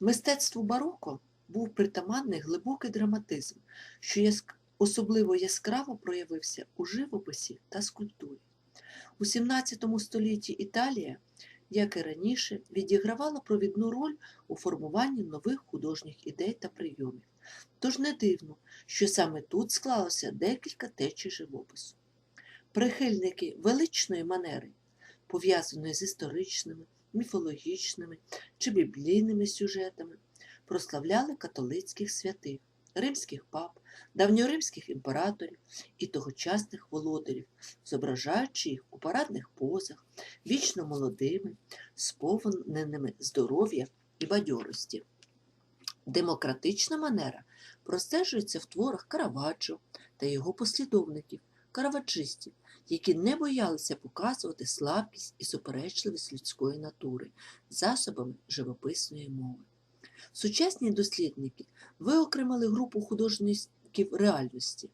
Мистецтву бароко був притаманний глибокий драматизм, що особливо яскраво проявився у живописі та скульптурі. У XVII столітті Італія, як і раніше, відігравала провідну роль у формуванні нових художніх ідей та прийомів. Тож не дивно, що саме тут склалося декілька течій живопису. Прихильники величної манери, пов'язаної з історичними, міфологічними чи біблійними сюжетами, прославляли католицьких святих, римських пап, давньоримських імператорів і тогочасних володарів, зображаючи їх у парадних позах, вічно молодими, сповненими здоров'я і бадьорості. Демократична манера простежується в творах Караваджо та його послідовників, караваджистів, які не боялися показувати слабкість і суперечливість людської натури засобами живописної мови. Сучасні дослідники виокремили групу художників реальності,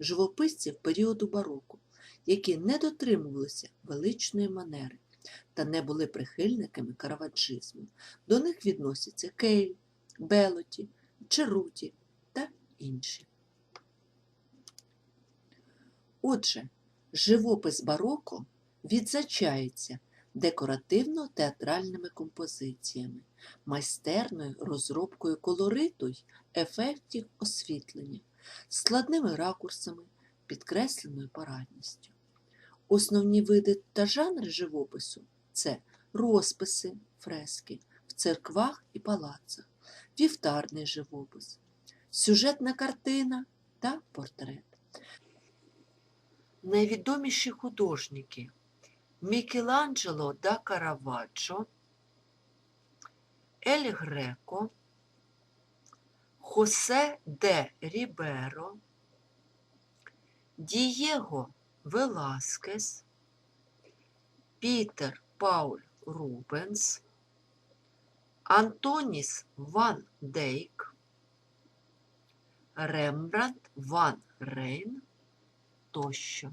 живописців періоду бароко, які не дотримувалися величної манери та не були прихильниками караваджизму. До них відносяться Кейл, Белоті, Черуті та інші. Отже, живопис бароко відзначається декоративно-театральними композиціями, майстерною розробкою колориту й ефектів освітлення, складними ракурсами, підкресленою парадністю. Основні види та жанри живопису це розписи, фрески в церквах і палацах, вівтарний живопис, сюжетна картина та портрет. Найвідоміші художники Мікеланджело да Караваджо, Ель Греко, Хосе де Ріберо, Дієго Веласкес, Пітер Пауль Рубенс, Антоніс Ван Дейк, Рембрандт Ван Рейн tocho.